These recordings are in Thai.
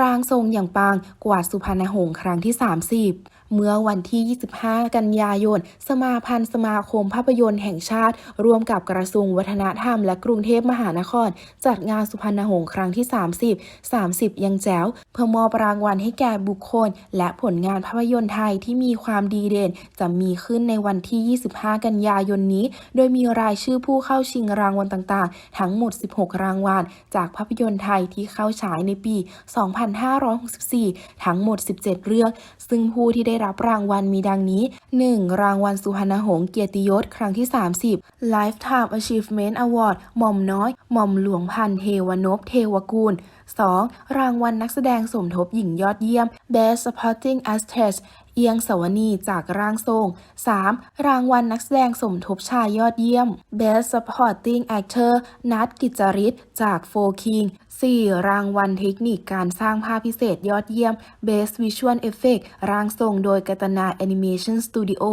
ร่างทรงอย่างปางกวาดสุพรรณหงษ์ครั้งที่ 30 เมื่อวันที่ 25 กันยายน สมาพันธ์สมาคมภาพยนตร์แห่งชาติ ร่วมกับกระทรวงวัฒนธรรมและกรุงเทพมหานคร จัดงานสุพรรณหงส์ครั้งที่ 30 30 ยังแจ๋ว เพื่อมอบรางวัลให้แก่บุคคล และผลงานภาพยนตร์ไทยที่มีความดีเด่น จะมีขึ้นในวันที่ 25 กันยายนนี้ โดยมีรายชื่อผู้เข้าชิงรางวัลต่างๆ ทั้งหมด 16 รางวัล จากภาพยนตร์ไทยที่เข้าฉายในปี 2564 ทั้งหมด 17 เรื่อง ซึ่งผู้ที่ได้รับรางวัลมีดังนี้ 1. รางวัลสุพรรณหงษ์เกียรติยศครั้งที่ 30 Lifetime Achievement Award หม่อมน้อย หม่อมหลวงพันเทวนพเทวกุล 2. รางวัลนักแสดงสมทบหญิงยอดเยี่ยม Best Supporting Actress เอียงสวนีจากร่างทรง 3. รางวัลนักแสดงสมทบชายยอดเยี่ยม Best Supporting Actor นัทกิจจริศจากโฟคิง 4. รางวัลเทคนิคการสร้างภาพพิเศษยอดเยี่ยม Best Visual Effect ร่างทรงโดยกัตนา Animation Studio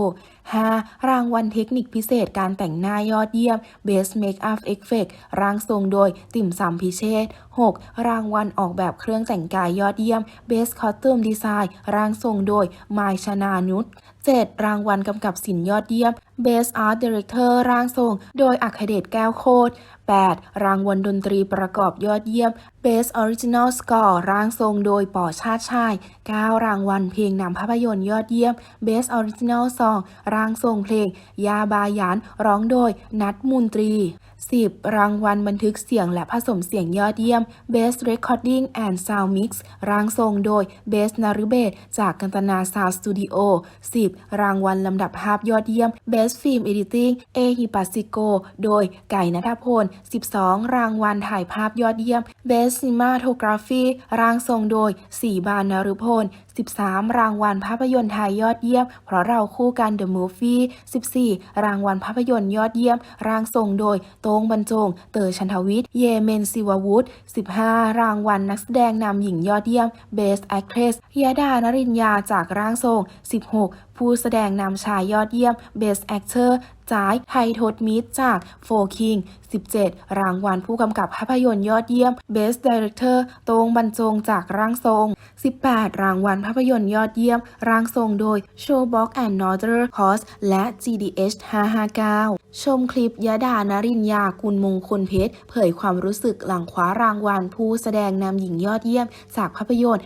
5. รางวัลเทคนิคพิเศษการแต่งหน้ายอดเยี่ยม Best Makeup Effect ร่างทรงโดยติ่มซำพิเชษ 6. รางวัลออกแบบเครื่องแต่งกายยอดเยี่ยม Best Costume Design ร่างทรงโดย มายชนานุช 7. รางวัลกำกับสินยอดเยี่ยม Best Art Director ร่างทรง โดยอัคเดชแก้วโคตร 8. รางวัลดนตรีประกอบยอดเยี่ยม Best Original Score ร่างทรงโดยป่อชาติชาย 9. รางวัลเพลงนำภาพยนตร์ยอดเยี่ยม Best Original Song ร่างทรงเพลง ยาบายันร้องโดย นัทมุนตรี 10. รางวัลบันทึกเสียงและผสมเสียงยอดเยี่ยม Best Recording and Sound Mix ร่างทรงโดย Best นารุเบศจากกันตนา Sound Studio 10. รางวัลลำดับภาพยอดเยี่ยม Best Film Editing เอฮิปัสซิโก โดยไก่นัทพล 12. รางวัลถ่ายภาพยอดเยี่ยม Best Cinematography ร่างทรงโดยสีบานนรุพล 13 รางวัลภาพยนตร์ไทยยอดเยี่ยม เพราะเราคู่กัน The Movie 14 รางวัลภาพยนตร์ยอดเยี่ยม ร่างทรงโดยโต้งบรรจง เตอชันทวิทย์ เยเมนศิววุฒิ15 รางวัลนักแสดงนำหญิงยอดเยี่ยม Best Actress ยดานรินยาจากร่างทรง 16 ผู้แสดงนำชายยอดเยี่ยม Best Actor จ่ายไททศมิตรจากโฟคิง 17 รางวัลผู้กำกับภาพยนตร์ยอดเยี่ยม Best Director โตงบรรจงจากร่างทรง 18 รางวัลภาพยนตร์ยอดเยี่ยม ร่างทรงโดย Showbox and Northern Cross และ GDH 559ชมคลิปยดานรินยากุลมงคลเพชร เผยความรู้สึกหลังคว้ารางวัลผู้แสดงนำหญิงยอดเยี่ยม จากภาพยนตร์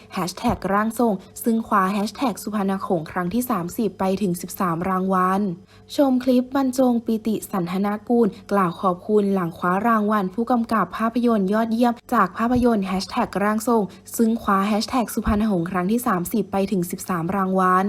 ร่างทรง ซึ่งคว้า Hashtag สุพรรณหงส์ครั้งที่ 30 ไปถึง 13 รางวัล ชมคลิปบรรจงปิติสันทนากูล กล่าวขอบคุณหลังคว้ารางวัลผู้กำกับภาพยนตร์ยอดเยี่ยม จากภาพยนตร์แฮชแท็กร่างทรง ซึ่งคว้าแฮชแท็กสุพรรณหงส์ครั้งที่ 30 ไปถึง 13 รางวัล